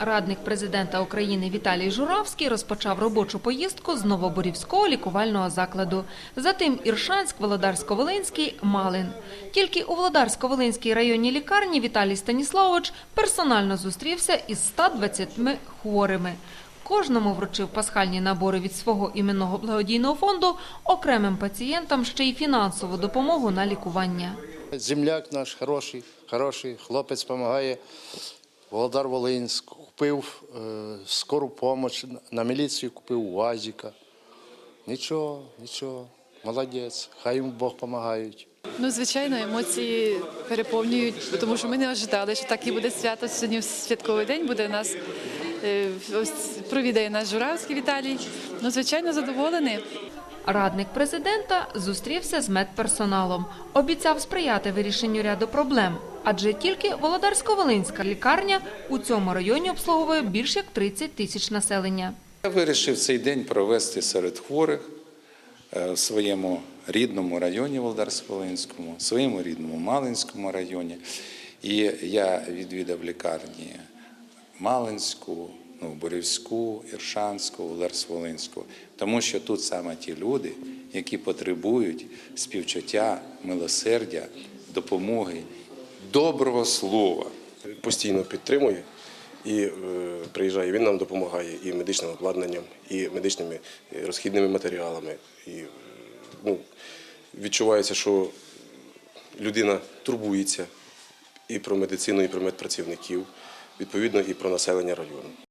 Радник президента України Віталій Журавський розпочав робочу поїздку з Новоборівського лікувального закладу. Затим Іршанськ, Володарсько-Волинський, Малин. Тільки у Володарсько-Волинській районній лікарні Віталій Станіславович персонально зустрівся із 120 хворими. Кожному вручив пасхальні набори від свого іменного благодійного фонду, окремим пацієнтам ще й фінансову допомогу на лікування. Земляк наш хороший, хороший, хлопець допомагає. Володар Волинськ купив е, скору допомогу, на міліцію купив УАЗіка. Нічого, нічого, молодець, хай йому Бог допомагають. Ну, звичайно, емоції переповнюють, тому що ми не ожидали, що так і буде свято. Сьогодні святковий день буде у нас. е, Ось провідає нас Журавський Віталій. Ну, звичайно, задоволені. Радник президента зустрівся з медперсоналом. Обіцяв сприяти вирішенню ряду проблем, адже тільки Володарсько-Волинська лікарня у цьому районі обслуговує більш як 30 тисяч населення. Я вирішив цей день провести серед хворих е, в своєму рідному районі Володарсько-Волинському, в своєму рідному Малинському районі. І я відвідав лікарні Малинську, ну, Борівську, Іршанську, Володарсько-Волинську, тому що тут саме ті люди, які потребують співчуття, милосердя, допомоги, доброго слова. постійно підтримує і е, приїжджає. Він нам допомагає і медичним обладнанням, і медичними е, розхідними матеріалами. І е, ну, відчувається, що людина турбується і про медицину, і про медпрацівників, відповідно, і про населення району.